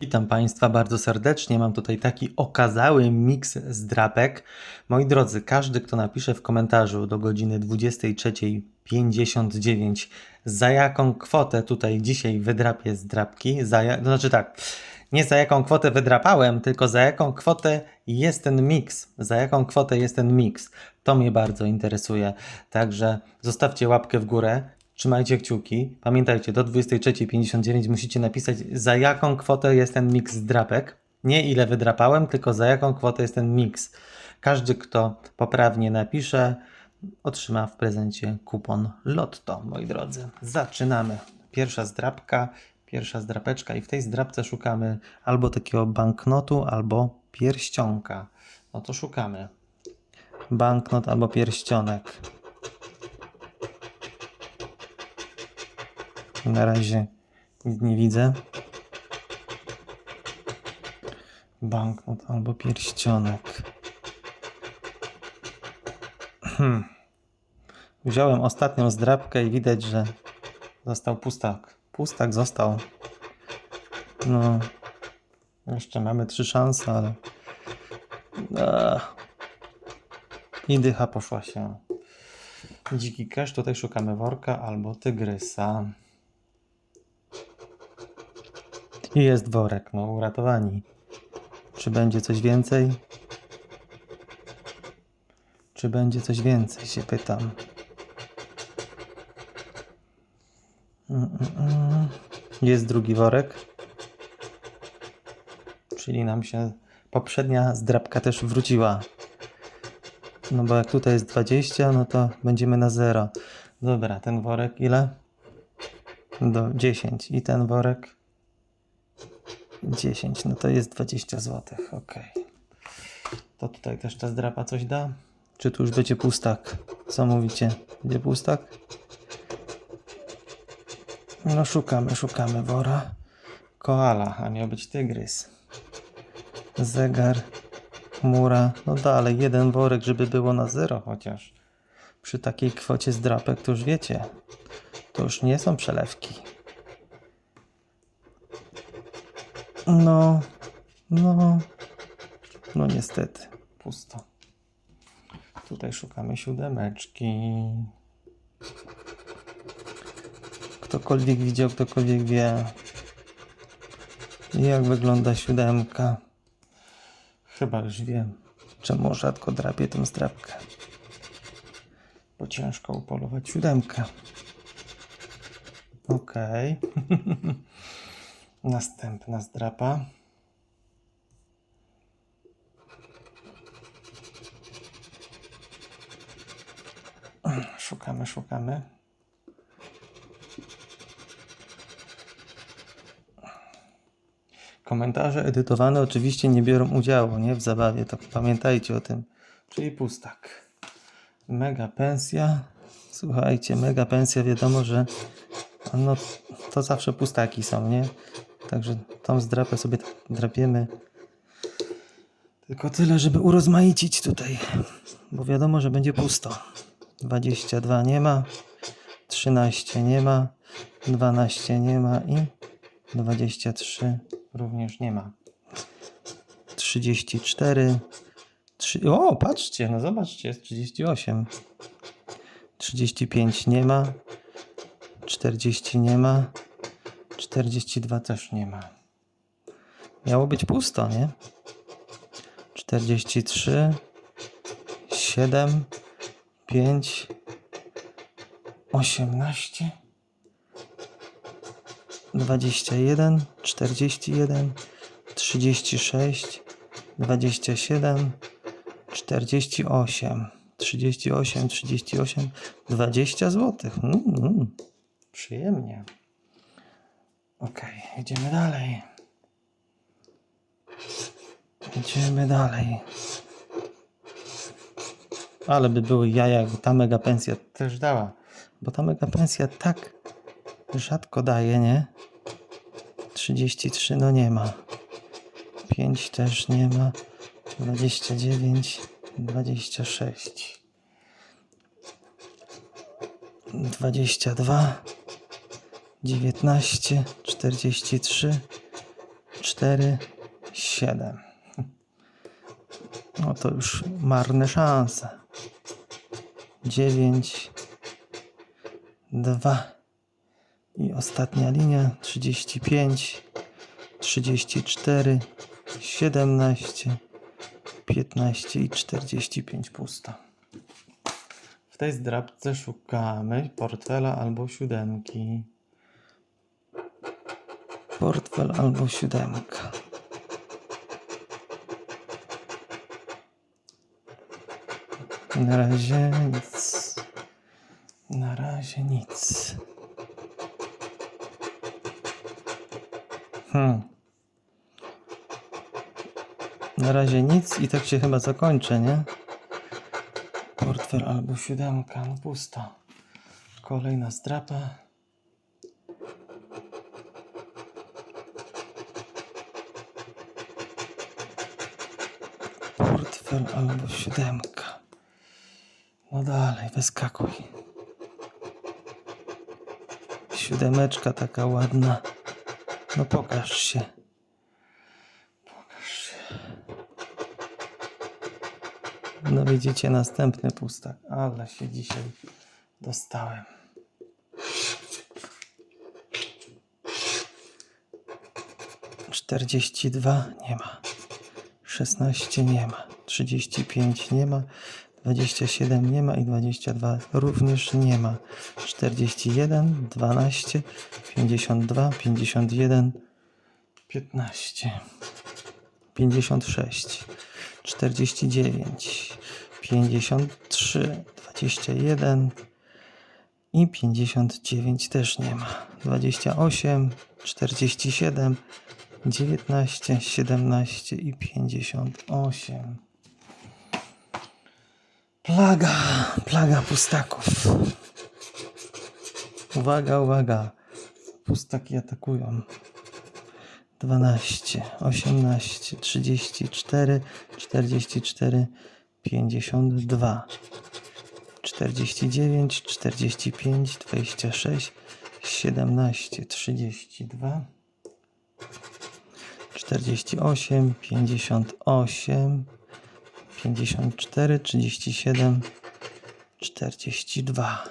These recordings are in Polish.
Witam Państwa bardzo serdecznie. Mam tutaj taki okazały miks z drapek. Moi drodzy, każdy, kto napisze w komentarzu do godziny 23.59, za jaką kwotę tutaj dzisiaj wydrapię z drapki, za, ja- to znaczy tak, nie za jaką kwotę wydrapałem, tylko za jaką kwotę jest ten miks, za jaką kwotę jest ten miks. To mnie bardzo interesuje. Także zostawcie łapkę w górę, trzymajcie kciuki. Pamiętajcie, do 23.59 musicie napisać za jaką kwotę jest ten miks drapek. Nie ile wydrapałem, tylko za jaką kwotę jest ten miks. Każdy, kto poprawnie napisze, otrzyma w prezencie kupon Lotto, moi drodzy. Zaczynamy. Pierwsza zdrapka, pierwsza zdrapeczka i w tej zdrapce szukamy albo takiego banknotu, albo pierścionka. No to szukamy. Banknot albo pierścionek. Na razie nic nie widzę. Banknot albo pierścionek. Hmm. Wziąłem ostatnią zdrabkę i widać, że został pustak. Pustak został. No. Jeszcze mamy trzy szanse, ale. Ach. I dycha poszła się. Dziki cash, tutaj szukamy worka albo tygrysa. I jest worek, no uratowani. Czy będzie coś więcej? Czy będzie coś więcej, się pytam. Jest drugi worek. Czyli nam się poprzednia zdrabka też wróciła. No bo jak tutaj jest 20, no to będziemy na 0. Dobra, ten worek ile? Do 10. I ten worek 10, no to jest 20 zł. Ok. To tutaj też ta zdrapa coś da? Czy tu już będzie pustak? Co mówicie? Będzie pustak? No szukamy, szukamy wora. Koala, a miał być tygrys. Zegar, chmura. No dalej, jeden worek, żeby było na zero chociaż. Przy takiej kwocie zdrapek to już wiecie. To już nie są przelewki. No, no, no niestety, pusto. Tutaj szukamy siódemeczki. Ktokolwiek widział, ktokolwiek wie, jak wygląda siódemka. Chyba już wiem, czemu rzadko drapię tę zdrapkę. Bo ciężko upolować siódemkę. Okej. Następna zdrapa. Szukamy, szukamy. Komentarze edytowane oczywiście nie biorą udziału nie? w zabawie, to pamiętajcie o tym. Czyli pustak. Mega pensja. Słuchajcie, mega pensja wiadomo, że no, to zawsze pustaki są, nie? Także tą zdrapę sobie drapiemy. Tylko tyle, żeby urozmaicić tutaj. Bo wiadomo, że będzie pusto. 22 nie ma. 13 nie ma. 12 nie ma i 23 również nie ma. 34. Trzy, o, patrzcie, no zobaczcie, jest 38. 35 nie ma. 40 nie ma. 42 też nie ma. Miało być pusto, nie? 43, 7, 5, 18, 21, 41, 36, 27, 48, 38, 38, 20 zł. Mm. Przyjemnie. Okej, idziemy dalej. Idziemy dalej. Ale by były jaja, jakby ta mega pensja też dała. Bo ta mega pensja tak rzadko daje, nie? 33 no nie ma. 5 też nie ma. 29, 26. 22, 19, 43, 4, 7. No to już marne szanse. 9, 2 i ostatnia linia 35, 34, 17, 15 i 45 pusta. W tej zdrabce szukamy portfela albo siódemki. Portfel albo siódemka. Na razie nic. Na razie nic. Hmm. Na razie nic i tak się chyba zakończę, nie? Portfel albo siódemka, no pusto. Kolejna strapa. Albo siódemka. No dalej, wyskakuj. Siódemeczka taka ładna. No pokaż się. Pokaż się. No widzicie, następny pustak. Ale się dzisiaj dostałem. Czterdzieści dwa nie ma. Szesnaście nie ma. Trzydzieści pięć nie ma. Dwadzieścia siedem nie ma i dwadzieścia dwa również nie ma. Czterdzieści jeden, dwanaście, pięćdziesiąt dwa, pięćdziesiąt jeden, piętnaście. 56, 49, 53, 21 i 59 też nie ma. 28, 47, 19, 17 i 58. Plaga, plaga pustaków. Uwaga, uwaga. Pustaki atakują. 12, 18, 34, 44, 52, 49, 45, 26, 17, 32, 48, 58, 54, 37, 42.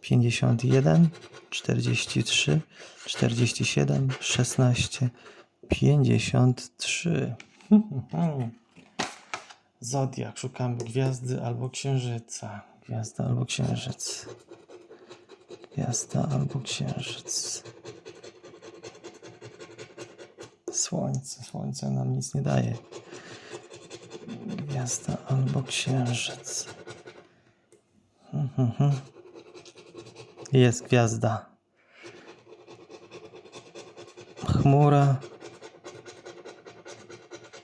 51, 43, 47, 16, 53. Zodiak, szukamy gwiazdy albo księżyca. Gwiazda albo księżyc. Gwiazda albo księżyc. Słońce, słońce nam nic nie daje. Gwiazda albo księżyc. Jest gwiazda. Chmura.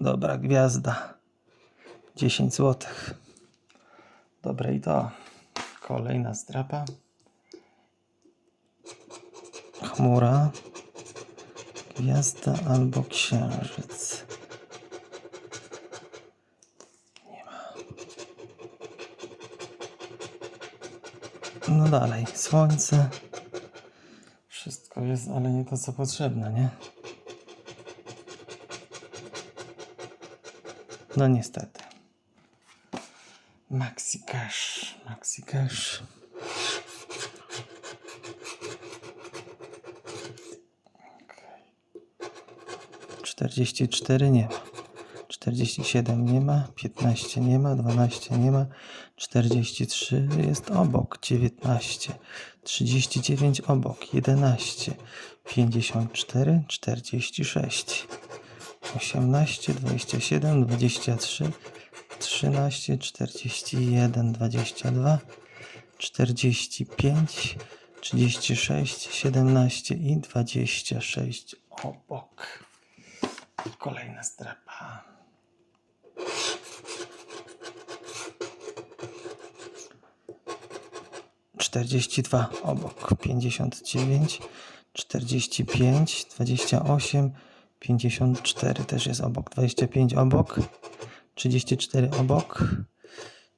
Dobra, gwiazda. 10 złotych. Dobre i to. Kolejna strapa. Chmura. Gwiazda albo księżyc. No dalej. Słońce. Wszystko jest, ale nie to co potrzebne, nie? No niestety. Maxi Cash. Maxi Cash. Okej. 44 nie ma. 47 nie ma, 15 nie ma, 12 nie ma, 43 jest obok, 19, 39 obok, 11, 54, 46, 18, 27, 23, 13, 41, 22, 45, 36, 17 i 26 obok. Kolejna strefa. 42 obok, 59, 45, 28, 54 też jest obok, 25 obok, 34 obok,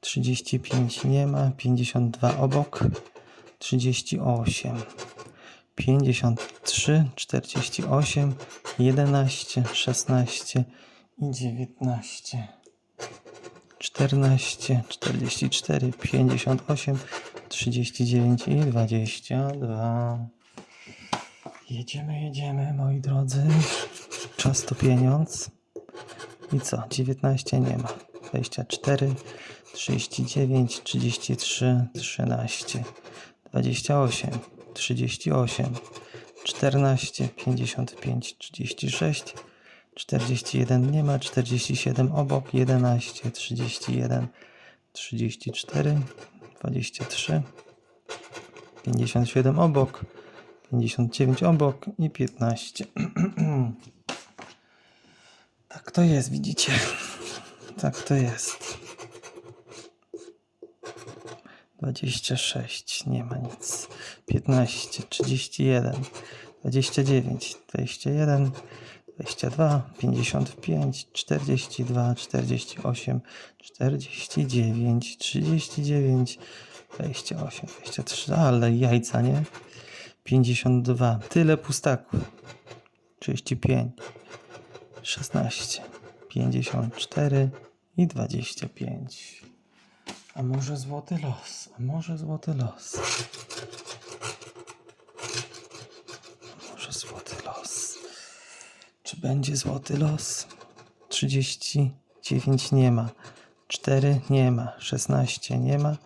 35 nie ma, 52 obok, 38, 53, 48, 11, 16 i 19. 14, 44, 58, 39 i 22. Jedziemy, jedziemy, moi drodzy. Czas to pieniądz. I co? 19 nie ma. 24, 39, 33, 13, 28, 38, 14, 55, 36, 41 nie ma, 47 obok, 11, 31, 34, 23, 57 obok, 59 obok i 15. tak to jest, widzicie? Tak to jest. 26, nie ma nic. 15, 31, 29, 21, 22, 55, 42, 48, 49, 39, 28, 23, ale jajca, nie? 52, tyle pustaków. 35, 16, 54 i 25. A może złoty los? A może złoty los? A może złoty los? Czy będzie złoty los? 39 nie ma. 4 nie ma. 16 nie ma.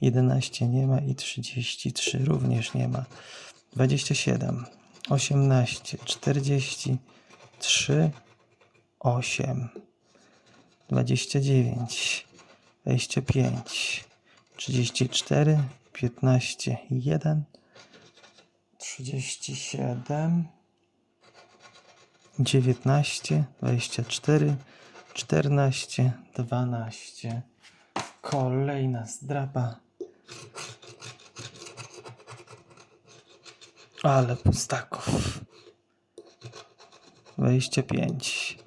11 nie ma i 33 również nie ma. 27, 18, 43, 8, 29, 25, 34, 15, 1, 37, 19, 24, 14, 12. Kolejna zdrapa. Ale pustaków. 25,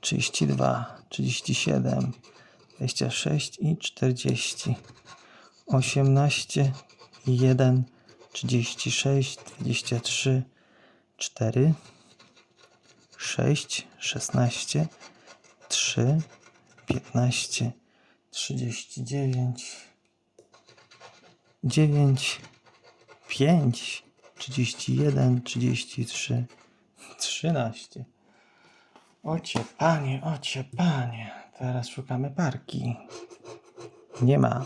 32, 37, 26 i 40. 18, 1, 36, 23, 4, 6, 16, 3, 15, 39, 9, 5, 31, 33, 13. Ocie panie, ocie panie. Teraz szukamy parki. Nie ma.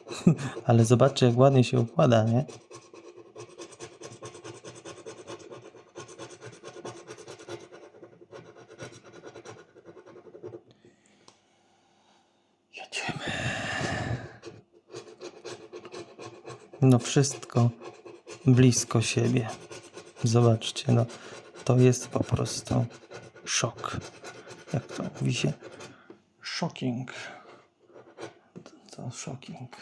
Ale zobaczcie, jak ładnie się układa, nie? Jedziemy. No wszystko blisko siebie. Zobaczcie, no to jest po prostu szok. Jak to mówi się? Shocking. To, to shocking.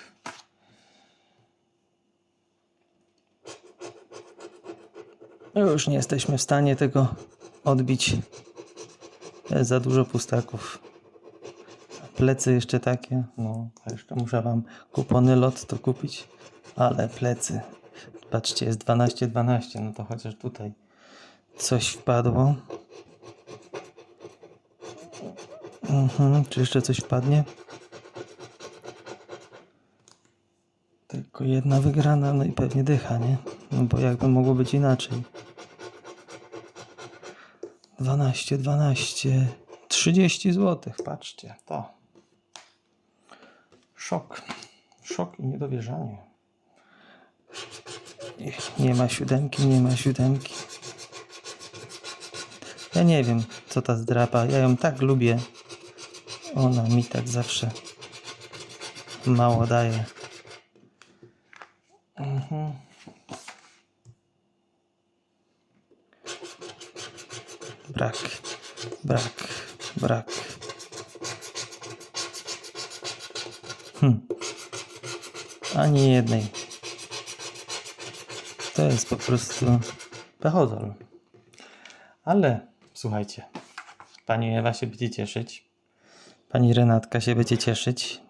No już nie jesteśmy w stanie tego odbić. Za dużo pustaków. Plecy jeszcze takie. No, jeszcze muszę wam kupony lot to kupić. Ale plecy. Patrzcie, jest 12-12. No to chociaż tutaj coś wpadło. Mhm, czy jeszcze coś wpadnie? Tylko jedna wygrana, no i pewnie dycha, nie? No bo jakby mogło być inaczej. 12, 12, 30 zł, patrzcie, to. Szok. Szok i niedowierzanie. Nie- ma siódemki, nie ma siódemki. Ja nie wiem, co ta zdrapa. Ja ją tak lubię. Ona mi tak zawsze mało daje. Mhm. Brak, brak, brak. Ani jednej. To jest po prostu pechodol. Ale słuchajcie, pani Ewa się będzie cieszyć. Pani Renatka się będzie cieszyć.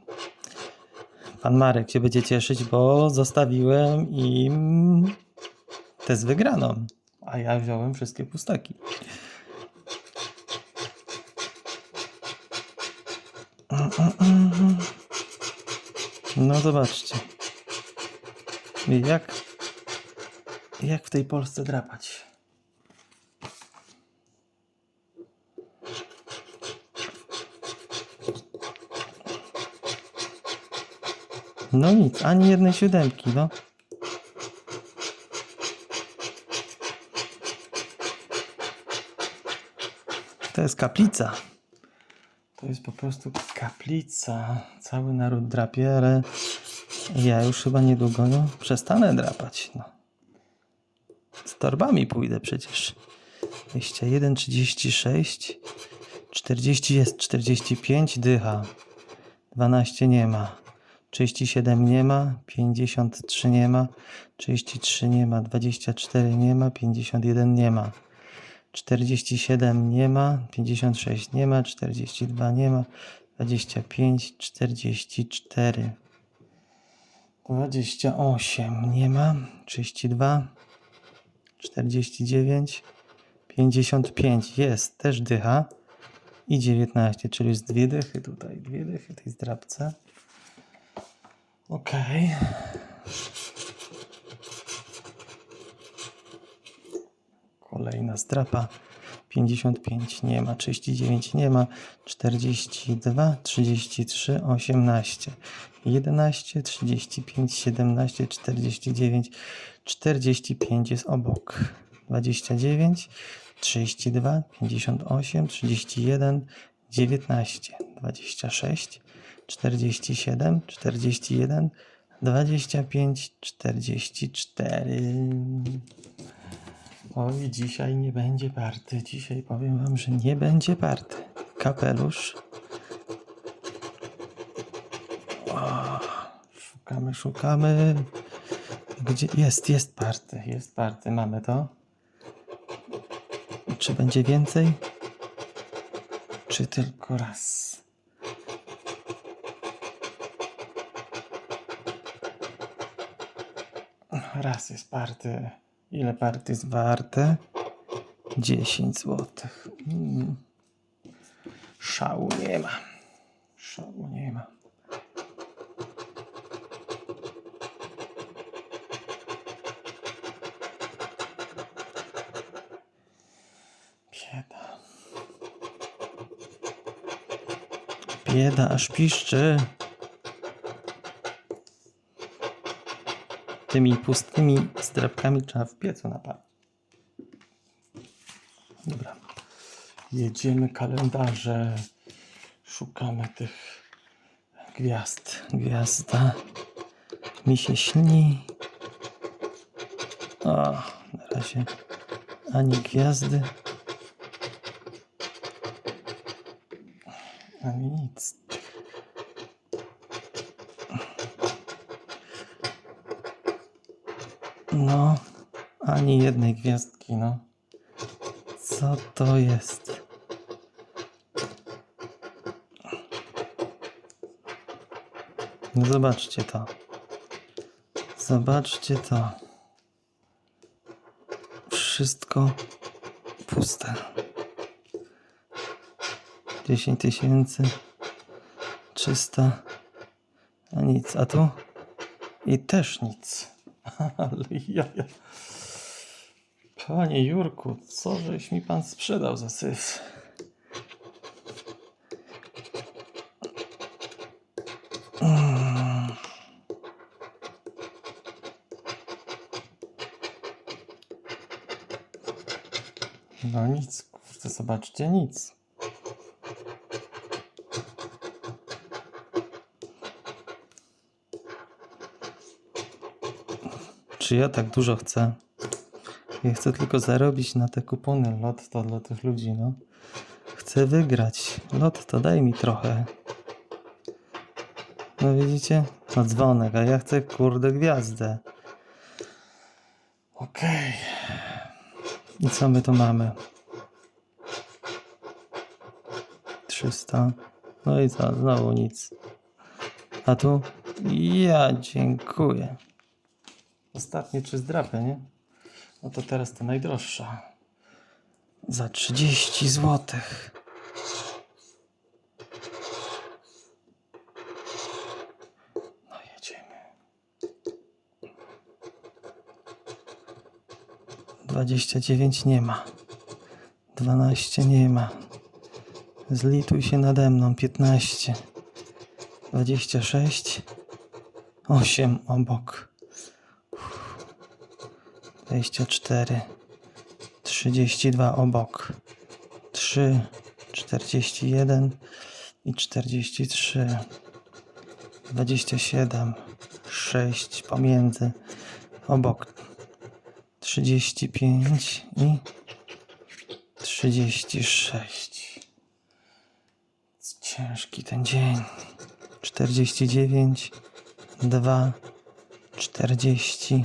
Pan Marek się będzie cieszyć, bo zostawiłem im te z wygraną. A ja wziąłem wszystkie pustaki. No zobaczcie. Jak, jak w tej Polsce drapać? No nic, ani jednej siódemki, no. To jest kaplica. To jest po prostu kaplica. Cały naród drapie, ale ja już chyba niedługo no, przestanę drapać. No. Z torbami pójdę przecież. 21, 36, 40 jest, 45 dycha. 12 nie ma. 37 nie ma, 53 nie ma, 33 nie ma, 24 nie ma, 51 nie ma. 47 nie ma, 56 nie ma, 42 nie ma, 25, 44. 28 nie ma, 32, 49, 55 jest, też dycha. I 19, czyli jest dwie dychy tutaj, dwie dychy tej zdrabce. Okej. Kolejna strapa. 55 nie ma, 39 nie ma, 42, 33, 18, 11, 35, 17, 49, 45 jest obok, 29, 32, 58, 31, 19, 26, 47, 41, 25, 44. Oj, dzisiaj nie będzie party. Dzisiaj powiem wam, że nie będzie party. Kapelusz. O, szukamy, szukamy. Gdzie jest, jest party, jest party. Mamy to. Czy będzie więcej? Czy tylko raz? Raz jest party. Ile party jest warte? 10 zł. Mm. Szału nie ma. Szału nie ma. Bieda aż piszczy. Tymi pustymi zdrabkami trzeba w piecu napalić. Dobra. Jedziemy kalendarze. Szukamy tych gwiazd. Gwiazda mi się śni. O, na razie ani gwiazdy, ani nic. No, ani jednej gwiazdki, no. Co to jest? No zobaczcie to. Zobaczcie to. Wszystko puste. 10 tysięcy. 300. A nic. A tu? I też nic. Ale ja, ja. Panie Jurku, co żeś mi pan sprzedał za syf? No nic, kurde, zobaczcie, nic. Czy ja tak dużo chcę? Ja chcę tylko zarobić na te kupony lotto dla tych ludzi, no. Chcę wygrać. Lotto, daj mi trochę. No widzicie? No dzwonek, a ja chcę kurde gwiazdę. Okej. I co my tu mamy? 300. No i co? Znowu nic. A tu? Ja dziękuję. Ostatnie trzy zdrapy, nie? No to teraz ta najdroższa. Za 30 zł. No jedziemy. 29 nie ma. 12 nie ma. Zlituj się nade mną. 15. 26. 8 obok. 24. 32 obok. 3. 41 i 43. 27. 6 pomiędzy. Obok. 35 i 36. Ciężki ten dzień. 49, 2, 40,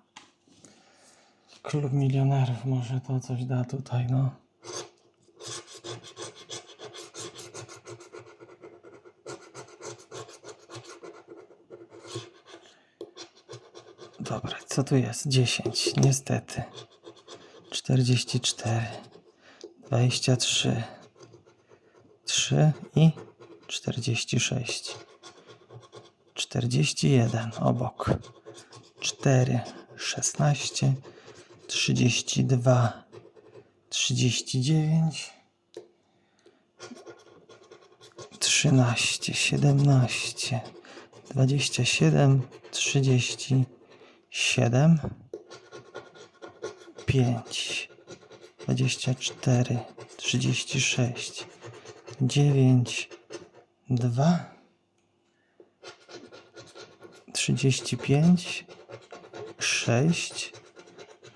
Klub milionerów może to coś da tutaj, no. Dobra, co tu jest? 10, niestety. 44, 23, 3 i 46. 41 obok. 4, 16, 32, 39, 13, 17, 27, 37, 5, 24, 36, 9, 2, 35, 6,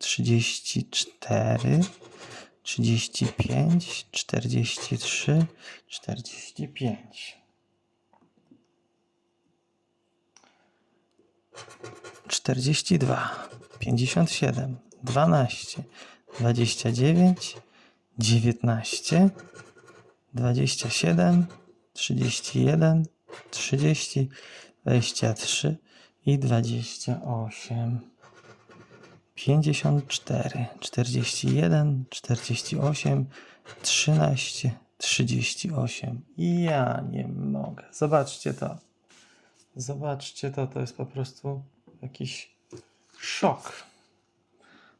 34, 35, 43, 45. 42, 57, 12, 29, 19, 27, 31, 30, 23 i 28. 54, 41, 48, 13, 38. I ja nie mogę. Zobaczcie to. Zobaczcie to, to jest po prostu jakiś szok.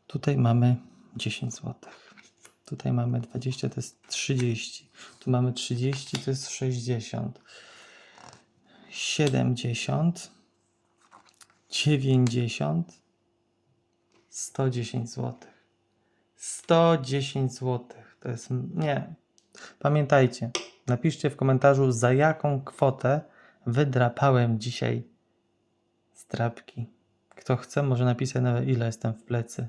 Tutaj mamy 10 zł. Tutaj mamy 20, to jest 30. Tu mamy 30, to jest 60. 70. 90. 110 zł. 110 zł. To jest. Nie. Pamiętajcie, napiszcie w komentarzu, za jaką kwotę wydrapałem dzisiaj strapki. Kto chce, może napisać nawet ile jestem w plecy.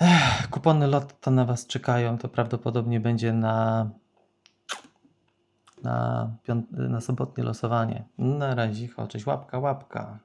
Ech, kupony lotto na Was czekają. To prawdopodobnie będzie na, na, na sobotnie losowanie. Na razie, cześć, łapka, łapka.